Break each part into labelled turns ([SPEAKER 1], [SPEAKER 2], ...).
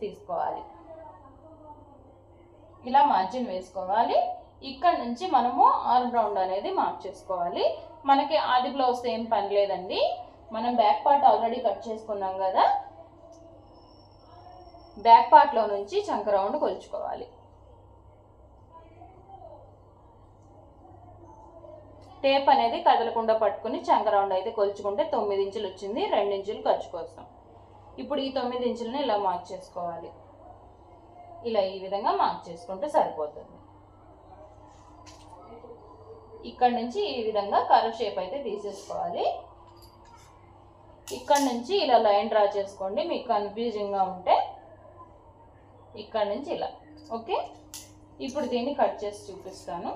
[SPEAKER 1] తీసుకోవాలి. ఇలా మార్జిన్ వేసుకోవాలి. ఇక్కడ నుంచి మనము ఆల్ రౌండ్ అనేది మార్క్ చేసుకోవాలి. మనకి ఆది బ్లౌజ్ ఏం పని లేదండి. మనం బ్యాక్ పార్ట్ ఆల్రెడీ కట్ చేసుకున్నాం కదా. బ్యాక్ పార్ట్లో నుంచి చంక రౌండ్ కొలుచుకోవాలి. టేప్ అనేది కదలకుండా పట్టుకుని చంక రౌండ్ అయితే కొలుచుకుంటే తొమ్మిది ఇంచులు వచ్చింది. రెండు ఇంచులు ఖర్చు కోసం ఇప్పుడు ఈ తొమ్మిది ఇంచులను ఇలా మార్క్ చేసుకోవాలి. ఇలా ఈ విధంగా మార్క్ చేసుకుంటే సరిపోతుంది. ఇక్కడ నుంచి ఈ విధంగా కర్వ్ షేప్ అయితే తీసేసుకోవాలి. ఇక్కడ నుంచి ఇలా లైన్ డ్రా చేసుకోండి మీకు కన్ఫ్యూజింగ్గా ఉంటే. ఇక్కడ నుంచి ఇలా ఓకే? ఇప్పుడు దీన్ని కట్ చేసి చూపిస్తాను.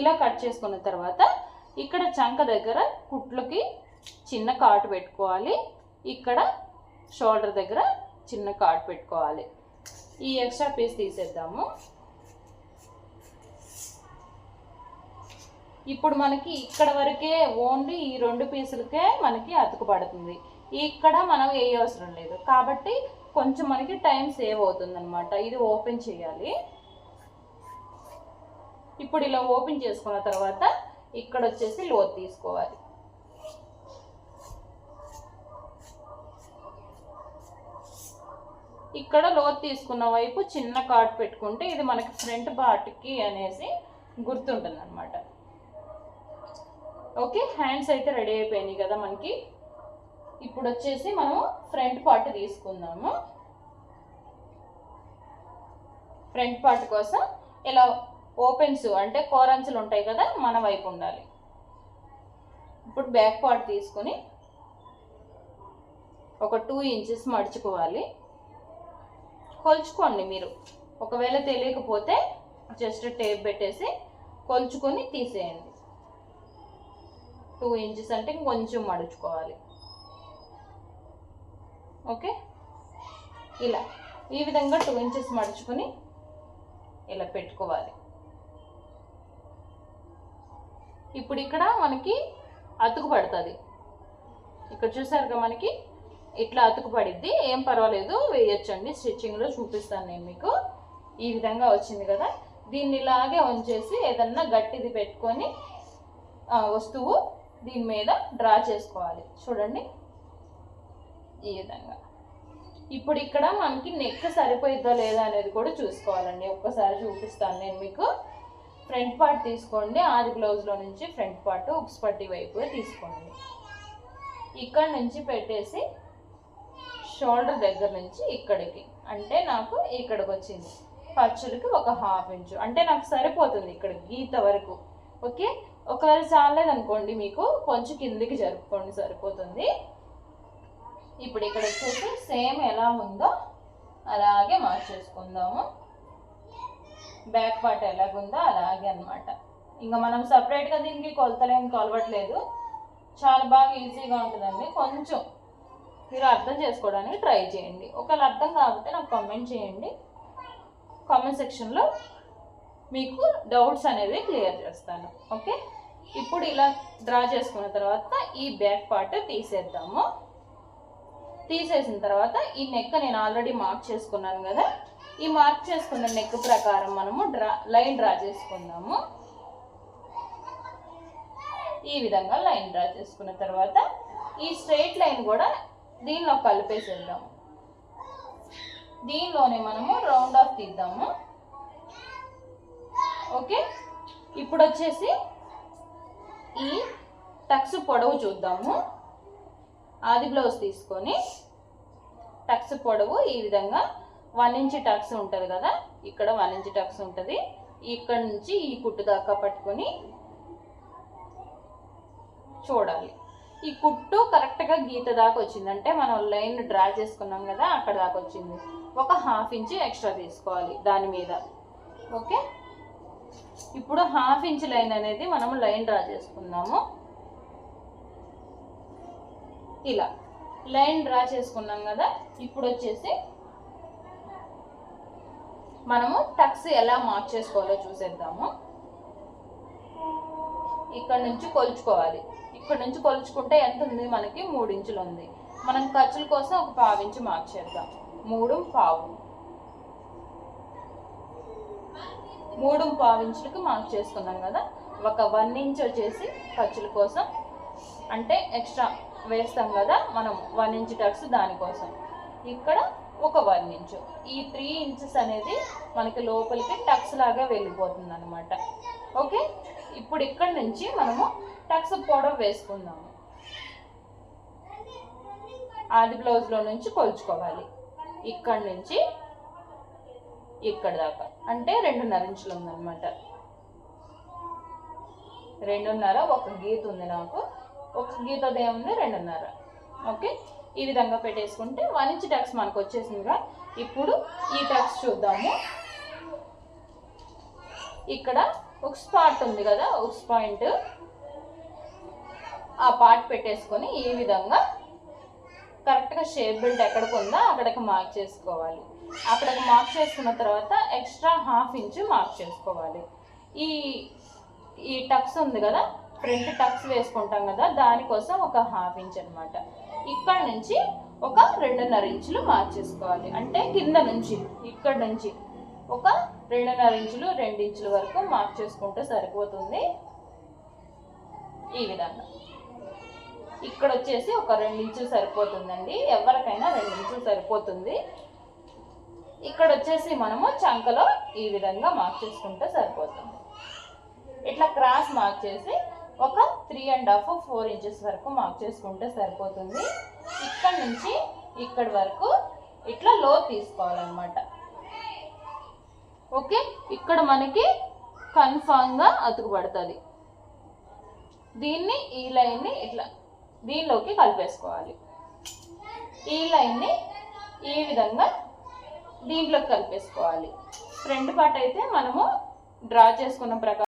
[SPEAKER 1] ఇలా కట్ చేసుకున్న తర్వాత ఇక్కడ చంక దగ్గర కుట్లకి చిన్న కాటు పెట్టుకోవాలి. ఇక్కడ షోల్డర్ దగ్గర చిన్న కాటు పెట్టుకోవాలి. ఈ ఎక్స్ట్రా పీస్ తీసేద్దాము. ఇప్పుడు మనకి ఇక్కడ వరకే ఓన్లీ ఈ రెండు పీసులకే మనకి అతుకుపడుతుంది ఇక్కడ మనం ఏ అవసరం లేదు. కాబట్టి కొంచెం మనకి టైం సేవ్ అవుతుంది అనమాట ఇది ఓపెన్ చేయాలి. ఇప్పుడు ఇలా ఓపెన్ చేసుకున్న తర్వాత ఇక్కడ వచ్చేసి లోత్ తీసుకోవాలి. ఇక్కడ లోత్ తీసుకున్న వైపు చిన్న కార్డ్ పెట్టుకుంటే ఇది మనకి ఫ్రంట్ పార్ట్కి అనేసి గుర్తుంటుంది అనమాట ఓకే హ్యాండ్స్ అయితే రెడీ అయిపోయినాయి కదా మనకి. ఇప్పుడు వచ్చేసి మనం ఫ్రంట్ పార్ట్ తీసుకుందాము. ఫ్రంట్ పార్ట్ కోసం ఇలా ఓపెన్స్ అంటే కోరంచులు ఉంటాయి కదా మన వైపు ఉండాలి. ఇప్పుడు బ్యాక్ పార్ట్ తీసుకొని ఒక టూ ఇంచెస్ మడుచుకోవాలి. కొలుచుకోండి మీరు. ఒకవేళ తెలియకపోతే జస్ట్ టేప్ పెట్టేసి కొలుచుకొని తీసేయండి. టూ ఇంచెస్ అంటే కొంచెం మడుచుకోవాలి. ఓకే? ఇలా. ఈ విధంగా టూ ఇంచెస్ మడుచుకొని ఇలా పెట్టుకోవాలి. ఇప్పుడు ఇక్కడ మనకి అతుకు పడుతుంది. ఇక్కడ చూసారుగా మనకి? ఇట్లా అతుకు పడిద్ది. ఏం పర్వాలేదు వేయొచ్చండి. స్టిచ్చింగ్లో చూపిస్తాను నేను మీకు. ఈ విధంగా వచ్చింది కదా? దీన్ని ఇలాగే ఉంచేసి ఏదన్నా గట్టిది పెట్టుకొని వస్తువు దీని మీద డ్రా చేసుకోవాలి. చూడండి. ఈ విధంగా. ఇప్పుడు ఇక్కడ మనకి నెక్ సరిపోయిద్దా లేదా అనేది కూడా చూసుకోవాలండి. ఒక్కసారి చూపిస్తాను నేను మీకు. ఫ్రంట్ పార్ట్ తీసుకోండి. ఆది బ్లౌజ్లో నుంచి ఫ్రంట్ పార్ట్ ఉక్స్ పట్టి వైపు తీసుకోండి. ఇక్కడ నుంచి పెట్టేసి షోల్డర్ దగ్గర నుంచి ఇక్కడికి. అంటే నాకు ఇక్కడికి వచ్చింది. ఖర్చులకి ఒక హాఫ్ ఇంచు అంటే నాకు సరిపోతుంది ఇక్కడ గీత వరకు. ఓకే? ఒకవేళ చాలేదనుకోండి మీకు కొంచెం కిందికి జరుపుకోండి సరిపోతుంది. ఇప్పుడు ఇక్కడ వచ్చేసి సేమ్ ఎలా ఉందో అలాగే మార్చేసుకుందాము. బ్యాక్ పార్ట్ ఎలాగుందో అలాగే అన్నమాట. ఇంకా మనం సపరేట్గా దీనికి కొలతలేం కొలవట్లేదు. చాలా బాగా ఈజీగా ఉంటుందండి. కొంచెం మీరు అర్థం చేసుకోవడానికి ట్రై చేయండి. ఒకవేళ అర్థం కాకపోతే నాకు కామెంట్ చేయండి. కామెంట్ సెక్షన్లో మీకు డౌట్స్ అనేవి క్లియర్ చేస్తాను. ఓకే? ఇప్పుడు ఇలా డ్రా చేసుకున్న తర్వాత ఈ బ్యాక్ పార్ట్ తీసేద్దాము. తీసేసిన తర్వాత ఈ నెక్ నేను ఆల్రెడీ మార్క్ చేసుకున్నాను కదా. ఈ మార్క్ చేసుకున్న నెక్ ప్రకారం మనము డ్రా లైన్ డ్రా చేసుకుందాము. ఈ విధంగా లైన్ డ్రా చేసుకున్న తర్వాత ఈ స్ట్రైట్ లైన్ కూడా దీనిలో కలిపేసేద్దాము దీనిలోనే మనము రౌండ్ ఆఫ్ తీద్దాము. ఓకే? ఇప్పుడు వచ్చేసి ఈ టక్స్ పొడవు చూద్దాము. ఆది బ్లౌజ్ తీసుకొని టక్స్ పొడవు ఈ విధంగా వన్ ఇంచ్ టక్స్ ఉంటుంది కదా? ఇక్కడ వన్ ఇంచ్ టక్స్ ఉంటుంది. ఇక్కడ నుంచి ఈ కుట్టు దాకా పట్టుకొని చూడాలి. ఈ కుట్టు కరెక్ట్గా గీత దాకా వచ్చిందంటే మనం లైన్ డ్రా చేసుకున్నాం కదా అక్కడ దాకా వచ్చింది. ఒక హాఫ్ ఇంచ్ ఎక్స్ట్రా తీసుకోవాలి దాని మీద. ఓకే? ఇప్పుడు హాఫ్ ఇంచ్ లైన్ అనేది మనము లైన్ డ్రా చేసుకుందాము. ఇలా లైన్ డ్రా చేసుకున్నాం కదా ఇప్పుడు వచ్చేసి మనము టక్స్ ఎలా మార్క్ చేసుకోవాలో చూసేద్దాము. ఇక్కడ నుంచి కొలుచుకోవాలి. ఇక్కడ నుంచి కొలుచుకుంటే ఎంత ఉంది? మనకి మూడు ఇంచులు ఉంది. మనం ఖర్చుల కోసం ఒక పావు ఇంచు మార్క్ చేద్దాం. మూడు పావు. మూడు పావు ఇంచులకి మార్క్ చేసుకున్నాం కదా? ఒక వన్ ఇంచ్ వచ్చేసి ఖర్చుల కోసం. అంటే ఎక్స్ట్రా వేస్తాం కదా? మనం వన్ ఇంచ్ టక్స్ దానికోసం ఇక్కడ ఒక వన్ ఇంచు. ఈ త్రీ ఇంచెస్ అనేది మనకి లోపలికి టక్స్ లాగా వెళ్ళిపోతుంది అనమాట ఓకే? ఇప్పుడు ఇక్కడ నుంచి మనము టక్స్ పొడవు వేసుకుందాము. ఆది బ్లౌజ్లో నుంచి కొలుచుకోవాలి. ఇక్కడ నుంచి ఇక్కడ దాకా. అంటే రెండున్నర ఇంచులు ఉందన్నమాట. రెండున్నర ఒక గీత ఉంది నాకు. ఒక గీత అదేముంది రెండున్నర. ఓకే? ఈ విధంగా పెట్టేసుకుంటే వన్ ఇంచ్ టక్స్ మనకు వచ్చేసిందిగా. ఇప్పుడు ఈ టక్స్ చూద్దాము. ఇక్కడ ఉక్స్ పార్ట్ ఉంది కదా ఉక్స్ పాయింట్. ఆ పార్ట్ పెట్టేసుకొని ఈ విధంగా కరెక్ట్గా షేప్ బెల్ట్ ఎక్కడికి ఉందో అక్కడికి మార్క్ చేసుకోవాలి. అక్కడికి మార్క్ చేసుకున్న తర్వాత ఎక్స్ట్రా హాఫ్ ఇంచ్ మార్క్ చేసుకోవాలి. ఈ ఈ టక్స్ ఉంది కదా ఫ్రంట్ టక్స్ వేసుకుంటాం కదా దానికోసం ఒక హాఫ్ ఇంచ్ అనమాట ఇక్కడ నుంచి ఒక రెండున్నర ఇంచులు మార్చేసుకోవాలి. అంటే కింద నుంచి ఇక్కడ నుంచి ఒక రెండున్నర ఇంచులు రెండు ఇంచుల వరకు మార్క్ చేసుకుంటే సరిపోతుంది. ఈ విధంగా. ఇక్కడ వచ్చేసి ఒక రెండు ఇంచులు సరిపోతుందండి. ఎవరికైనా రెండు ఇంచులు సరిపోతుంది. ఇక్కడ వచ్చేసి మనము చంకలో ఈ విధంగా మార్క్ చేసుకుంటే సరిపోతుంది. ఇట్లా క్రాస్ మార్క్ చేసి ఒక three and half four inches వరకు మార్క్ చేసుకుంటే సరిపోతుంది. ఇక్కడ నుంచి ఇక్కడ వరకు ఇట్లా లో తీసుకోవాలన్నమాట. ఓకే ఇక్కడ మనకి కన్ఫామ్గా అతుకుపడుతుంది. దీన్ని ఈ లైన్ని ఇట్లా దీనిలోకి కలిపేసుకోవాలి. ఈ లైన్ని ఈ విధంగా దీంట్లోకి కలిపేసుకోవాలి. ఫ్రంట్ పార్ట్ అయితే మనము డ్రా చేసుకున్న ప్రకారం